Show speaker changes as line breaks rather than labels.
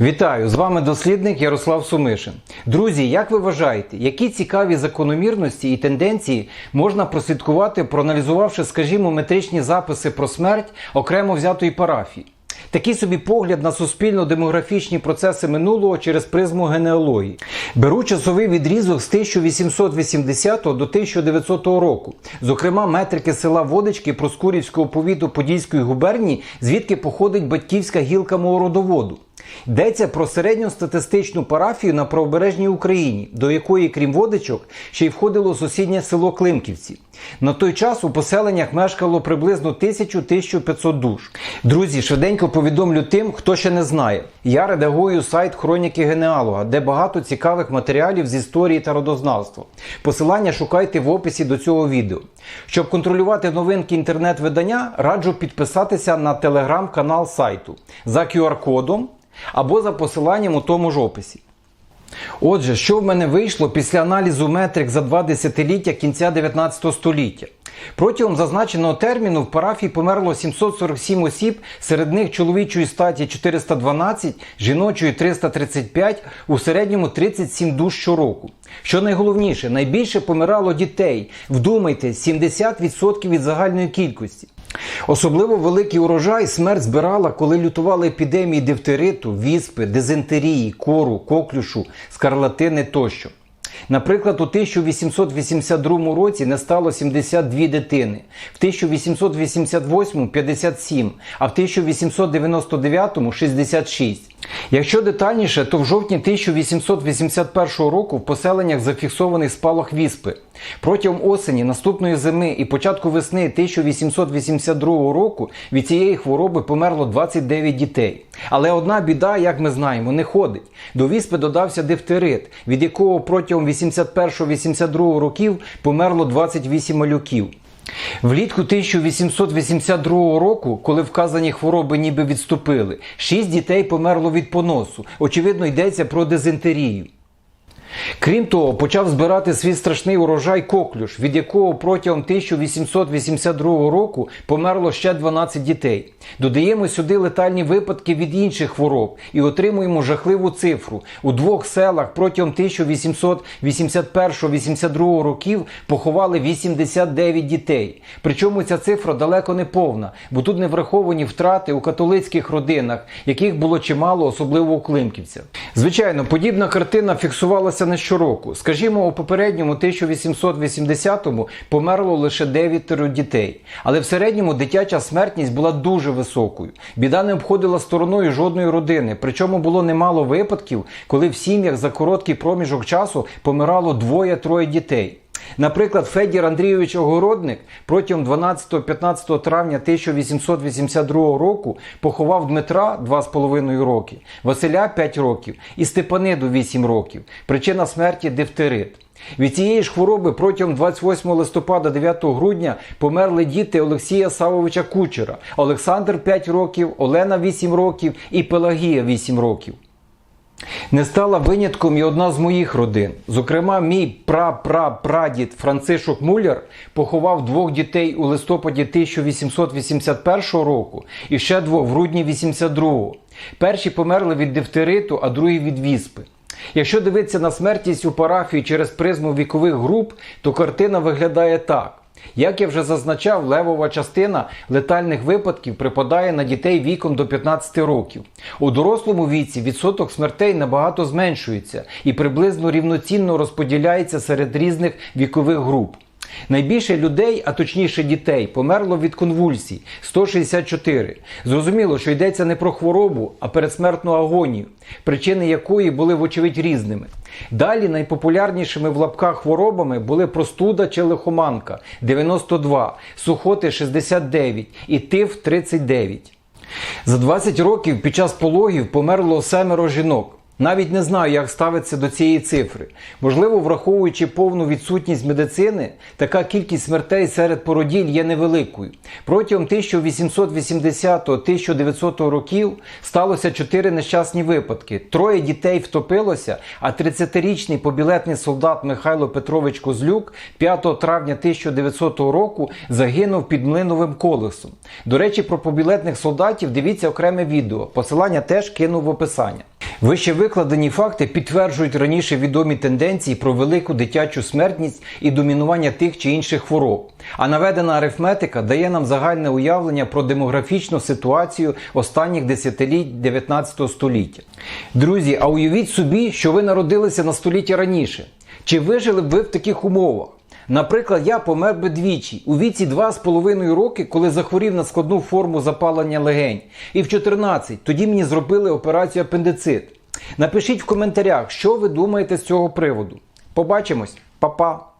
Вітаю! З вами дослідник Ярослав Сумишин. Друзі, як ви вважаєте, які цікаві закономірності і тенденції можна прослідкувати, проаналізувавши, скажімо, метричні записи про смерть окремо взятої парафії? Такий собі погляд на суспільно-демографічні процеси минулого через призму генеалогії. Беру часовий відрізок з 1880 до 1900 року, зокрема метрики села Водички Проскурівського повіту Подільської губернії, звідки походить батьківська гілка мого родоводу. Йдеться про середньостатистичну парафію на правобережній Україні, до якої, крім водичок, ще й входило сусіднє село Климківці. На той час у поселеннях мешкало приблизно 1000-1500 душ. Друзі, швиденько повідомлю тим, хто ще не знає. Я редагую сайт Хроніки Генеалога, де багато цікавих матеріалів з історії та родознавства. Посилання шукайте в описі до цього відео. Щоб контролювати новинки інтернет-видання, раджу підписатися на телеграм-канал сайту за QR-кодом або за посиланням у тому ж описі. Отже, що в мене вийшло після аналізу метрик за два десятиліття кінця 19 століття? Протягом зазначеного терміну в парафії померло 747 осіб, серед них чоловічої статі 412, жіночої 335, у середньому 37 душ щороку. Що найголовніше, найбільше помирало дітей. Вдумайтесь, 70% від загальної кількості. Особливо великий урожай смерть збирала, коли лютували епідемії дифтериту, віспи, дизентерії, кору, коклюшу, скарлатини тощо. Наприклад, у 1882 році не стало 72 дитини, в 1888 – 57, а в 1899 – 66. Якщо детальніше, то в жовтні 1881 року в поселеннях зафіксований спалах віспи. Протягом осені, наступної зими і початку весни 1882 року від цієї хвороби померло 29 дітей. Але одна біда, як ми знаємо, не ходить. До віспи додався дифтерит, від якого протягом 81-82 років померло 28 малюків. Влітку 1882 року, коли вказані хвороби ніби відступили, 6 дітей померло від поносу. Очевидно, йдеться про дизентерію. Крім того, почав збирати свій страшний урожай коклюш, від якого протягом 1882 року померло ще 12 дітей. Додаємо сюди летальні випадки від інших хвороб і отримуємо жахливу цифру. У двох селах протягом 1881-82 років поховали 89 дітей. Причому ця цифра далеко не повна, бо тут не враховані втрати у католицьких родинах, яких було чимало, особливо у Климківцях. Звичайно, подібна картина фіксувалася не щороку. Скажімо, у попередньому 1880-му померло лише 9 дітей. Але в середньому дитяча смертність була дуже високою. Біда не обходила стороною жодної родини. Причому було немало випадків, коли в сім'ях за короткий проміжок часу помирало двоє-троє дітей. Наприклад, Федір Андрійович Огородник протягом 12-15 травня 1882 року поховав Дмитра 2,5 роки, Василя 5 років і Степаниду 8 років. Причина смерті дифтерит. Від цієї ж хвороби протягом 28 листопада 9 грудня померли діти Олексія Савовича Кучера, Олександр 5 років, Олена 8 років і Пелагія 8 років. Не стала винятком і одна з моїх родин. Зокрема, мій пра-пра-прадід Францишок Муляр поховав двох дітей у листопаді 1881 року і ще двох в грудні 82-го. Перші померли від дифтериту, а другі від віспи. Якщо дивитися на смертність у парафії через призму вікових груп, то картина виглядає так. Як я вже зазначав, левова частина летальних випадків припадає на дітей віком до 15 років. У дорослому віці відсоток смертей набагато зменшується і приблизно рівноцінно розподіляється серед різних вікових груп. Найбільше людей, а точніше дітей, померло від конвульсій 164. Зрозуміло, що йдеться не про хворобу, а передсмертну агонію, причини якої були вочевидь різними. Далі найпопулярнішими в лапках хворобами були простуда чи лихоманка 92, сухоти 69 і тиф 39. За 20 років під час пологів померло семеро жінок. Навіть не знаю, як ставиться до цієї цифри. Можливо, враховуючи повну відсутність медицини, така кількість смертей серед породіль є невеликою. Протягом 1880-1900 років сталося чотири нещасні випадки. Троє дітей втопилося, а 30-річний побілетний солдат Михайло Петрович Козлюк 5 травня 1900 року загинув під млиновим колесом. До речі, про побілетних солдатів дивіться окреме відео. Посилання теж кинув в описання. Вище викладені факти підтверджують раніше відомі тенденції про велику дитячу смертність і домінування тих чи інших хвороб. А наведена арифметика дає нам загальне уявлення про демографічну ситуацію останніх десятиліть 19 століття. Друзі, а уявіть собі, що ви народилися на століття раніше. Чи вижили б ви в таких умовах? Наприклад, я помер би двічі у віці 2,5 роки, коли захворів на складну форму запалення легень, і в 14 тоді мені зробили операцію апендицит. Напишіть в коментарях, що ви думаєте з цього приводу. Побачимось, Па-па!